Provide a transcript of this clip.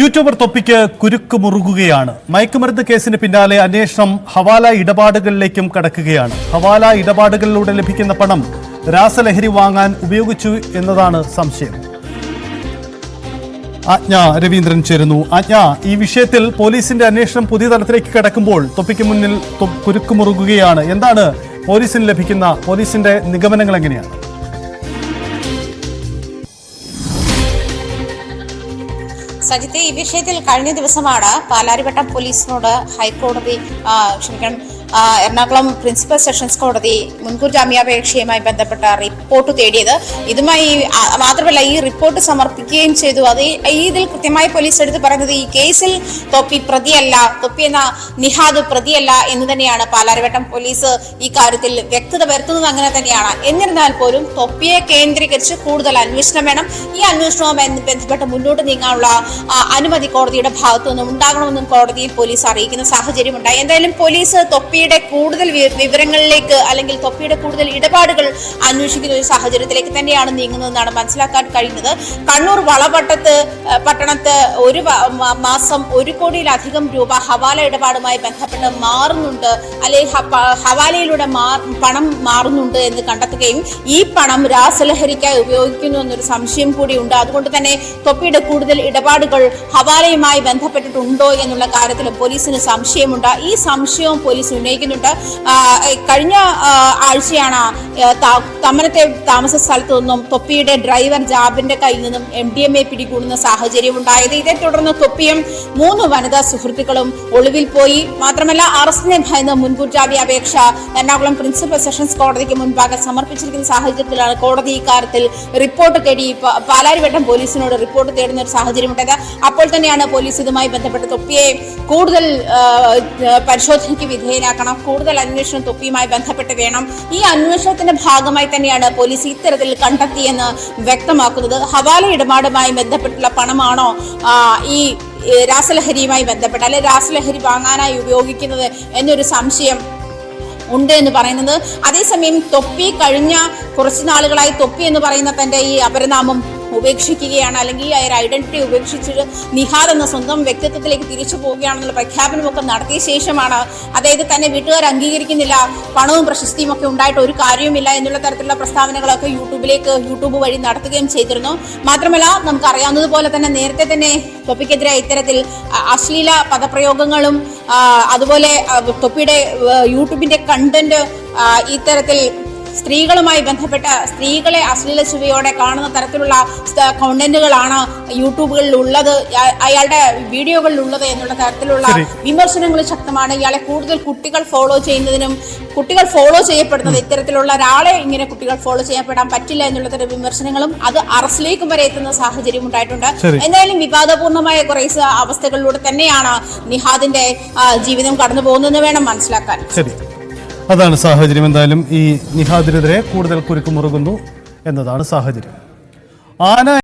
YouTuber തൊപ്പിക്ക് കുരുക്ക് മുറുകുകയാണ്. മയക്കുമരുന്ന് കേസിന് പിന്നാലെ അന്വേഷണം ഹവാല ഇടപാടുകളിലേക്കും കടക്കുകയാണ്. ഹവാല ഇടപാടുകളിലൂടെ ലഭിക്കുന്ന പണം രാസലഹരി വാങ്ങാൻ ഉപയോഗിച്ചു എന്നതാണ് സംശയം. ആജ്ഞ രവീന്ദ്രൻ ചേരുന്നു. ആജ്ഞ ഈ വിഷയത്തിൽ പോലീസിന്റെ അന്വേഷണം പുതിയ തലത്തിലേക്ക് കടക്കുമ്പോൾ തൊപ്പിക്ക് മുന്നിൽ കുരുക്ക് മുറുകുകയാണ്. എന്താണ് പോലീസിന് ലഭിക്കുന്ന പോലീസിന്റെ നിഗമനങ്ങൾ എങ്ങനെയാണ്? സജിത്തെ ഈ വിഷയത്തിൽ കഴിഞ്ഞ ദിവസമാണ് പാലാരിവട്ടം പോലീസിനോട് ഹൈക്കോടതി ക്ഷമിക്കണം എറണാകുളം പ്രിൻസിപ്പൽ സെഷൻസ് കോടതി മുൻകൂർ ജാമ്യാപേക്ഷയുമായി ബന്ധപ്പെട്ട റിപ്പോർട്ട് തേടിയത്. ഇതുമായി മാത്രമല്ല ഈ റിപ്പോർട്ട് സമർപ്പിക്കുകയും ചെയ്തു. അത് ഇതിൽ കൃത്യമായി പോലീസ് എടുത്ത് പറയുന്നത് ഈ കേസിൽ തൊപ്പി പ്രതിയല്ല തൊപ്പി എന്ന നിഹാദ് പ്രതിയല്ല എന്ന് തന്നെയാണ് പാലാരിവട്ടം പോലീസ് ഈ കാര്യത്തിൽ വ്യക്തത വരുത്തുന്നത് അങ്ങനെ തന്നെയാണ്. എന്നിരുന്നാൽ പോലും തൊപ്പിയെ കേന്ദ്രീകരിച്ച് കൂടുതൽ അന്വേഷണം വേണം. ഈ അന്വേഷണവുമായി ബന്ധപ്പെട്ട് മുന്നോട്ട് നീങ്ങാനുള്ള അനുമതി കോടതിയുടെ ഭാഗത്തു നിന്നും ഉണ്ടാകണമെന്നും കോടതിയിൽ പോലീസ് അറിയിക്കുന്ന സാഹചര്യമുണ്ടായി. എന്തായാലും പോലീസ് തൊപ്പിയുടെ കൂടുതൽ വിവരങ്ങളിലേക്ക് അല്ലെങ്കിൽ തൊപ്പിയുടെ കൂടുതൽ ഇടപാടുകൾ അന്വേഷിക്കുന്ന ഒരു സാഹചര്യത്തിലേക്ക് തന്നെയാണ് നീങ്ങുന്നതെന്നാണ് മനസ്സിലാക്കാൻ കഴിയുന്നത്. കണ്ണൂർ വളപട്ടത്ത് പട്ടണത്ത് ഒരു മാസം ഒരു കോടിയിലധികം രൂപ ഹവാല ഇടപാടുമായി ബന്ധപ്പെട്ട് മാറുന്നുണ്ട്. അല്ലെങ്കിൽ ഹവാലയിലൂടെ പണം മാറുന്നുണ്ട് എന്ന് കണ്ടെത്തുകയും ഈ പണം രാസലഹരിക്കായി ഉപയോഗിക്കുന്നു എന്നൊരു സംശയം കൂടിയുണ്ട് അതുകൊണ്ട് തന്നെ തൊപ്പിയുടെ കൂടുതൽ ഇടപാടുകൾ ഹവാലയുമായി ബന്ധപ്പെട്ടിട്ടുണ്ടോ എന്നുള്ള കാര്യത്തിൽ പോലീസിന് സംശയമുണ്ട്. ഈ സംശയവും പോലീസ് ഉന്നയിക്കുന്നുണ്ട്. കഴിഞ്ഞ ആഴ്ചയാണ് തമ്മനത്തെ താമസ സ്ഥലത്തു നിന്നും തൊപ്പിയുടെ ഡ്രൈവർ ജാബിന്റെ കയ്യിൽ നിന്നും എം ഡി എം എ പിടികൂടുന്ന സാഹചര്യം ഉണ്ടായത് ഇതേ തുടർന്ന് തൊപ്പിയും മൂന്ന് വനിതാ സുഹൃത്തുക്കളും ഒളിവിൽ പോയി. മാത്രമല്ല അറസ്റ്റിനെ ഭയന്ന് മുൻകൂർ ജാമ്യ അപേക്ഷ എറണാകുളം പ്രിൻസിപ്പൽ സെഷൻസ് കോടതിക്ക് മുൻപാകെ സമർപ്പിച്ചിരിക്കുന്ന സാഹചര്യത്തിലാണ് കോടതി ഇക്കാര്യത്തിൽ റിപ്പോർട്ട് തേടി പാലാരിവട്ടം പോലീസിനോട് റിപ്പോർട്ട് തേടുന്ന ഒരു സാഹചര്യം ഉണ്ടായത് അപ്പോൾ തന്നെയാണ് പോലീസ് ഇതുമായി ബന്ധപ്പെട്ട് തൊപ്പിയെ കൂടുതൽ പരിശോധനയ്ക്ക് പരിശോധനയ്ക്ക് വിധേയനാക്കണം കൂടുതൽ അന്വേഷണം തൊപ്പിയുമായി ബന്ധപ്പെട്ട് വേണം. ഈ അന്വേഷണത്തിന്റെ ഭാഗമായി തന്നെയാണ് പോലീസ് ഇത്തരത്തിൽ കണ്ടെത്തിയെന്ന് വ്യക്തമാക്കുന്നത്. ഹവാല ഇടപാടുമായി ബന്ധപ്പെട്ടുള്ള പണമാണോ ഈ രാസലഹരിയുമായി ബന്ധപ്പെട്ട് അല്ലെ രാസലഹരി വാങ്ങാനായി ഉപയോഗിക്കുന്നത് എന്നൊരു സംശയം ഉണ്ട് എന്ന് പറയുന്നത്. അതേസമയം തൊപ്പി കഴിഞ്ഞ കുറച്ച് നാളുകളായി തൊപ്പി എന്ന് പറയുന്ന തന്റെ ഈ അപരനാമം ഉപേക്ഷിക്കുകയാണ് അല്ലെങ്കിൽ ആ ഒരു ഐഡന്റിറ്റി ഉപേക്ഷിച്ചിട്ട് നിഹാർ എന്ന സ്വന്തം വ്യക്തിത്വത്തിലേക്ക് തിരിച്ചു പോവുകയാണെന്നുള്ള പ്രഖ്യാപനമൊക്കെ നടത്തിയ ശേഷമാണ് അതായത് തന്നെ വീട്ടുകാർ അംഗീകരിക്കുന്നില്ല പണവും പ്രശസ്തിയും ഒക്കെ ഉണ്ടായിട്ട് ഒരു കാര്യവുമില്ല എന്നുള്ള തരത്തിലുള്ള പ്രസ്താവനകളൊക്കെ യൂട്യൂബിലേക്ക് യൂട്യൂബ് വഴി നടത്തുകയും ചെയ്തിരുന്നു. മാത്രമല്ല നമുക്കറിയാവുന്നതുപോലെ തന്നെ നേരത്തെ തന്നെ തൊപ്പിക്കെതിരെ ഇത്തരത്തിൽ അശ്ലീല പദപ്രയോഗങ്ങളും അതുപോലെ തൊപ്പിയുടെ യൂട്യൂബിന്റെ കണ്ടന്റ് ഇത്തരത്തിൽ സ്ത്രീകളുമായി ബന്ധപ്പെട്ട സ്ത്രീകളെ അശ്ലീല ചുവയോടെ കാണുന്ന തരത്തിലുള്ള കണ്ടന്റുകളാണ് യൂട്യൂബുകളിൽ ഉള്ളത് അയാളുടെ വീഡിയോകളിൽ ഉള്ളത് എന്നുള്ള തരത്തിലുള്ള വിമർശനങ്ങൾ ശക്തമാണ്. ഇയാളെ കൂടുതൽ കുട്ടികൾ ഫോളോ ചെയ്യുന്നതിനും കുട്ടികൾ ഫോളോ ചെയ്യപ്പെടുന്നത് ഇത്തരത്തിലുള്ള ഒരാളെ ഇങ്ങനെ കുട്ടികൾ ഫോളോ ചെയ്യപ്പെടാൻ പറ്റില്ല എന്നുള്ള തരം വിമർശനങ്ങളും അത് അറസ്റ്റിലേക്കും വരെ എത്തുന്ന സാഹചര്യം ഉണ്ടായിട്ടുണ്ട്. എന്തായാലും വിവാദപൂർണമായ കുറെ അവസ്ഥകളിലൂടെ തന്നെയാണ് നിഹാദിന്റെ ജീവിതം കടന്നു പോകുന്നതെന്ന് വേണം മനസ്സിലാക്കാൻ. അതാണ് സാഹചര്യം. എന്തായാലും ഈ നിഹാദിനെതിരെ കൂടുതൽ കുരുക്ക് മുറുകുന്നു എന്നതാണ് സാഹചര്യം. ആന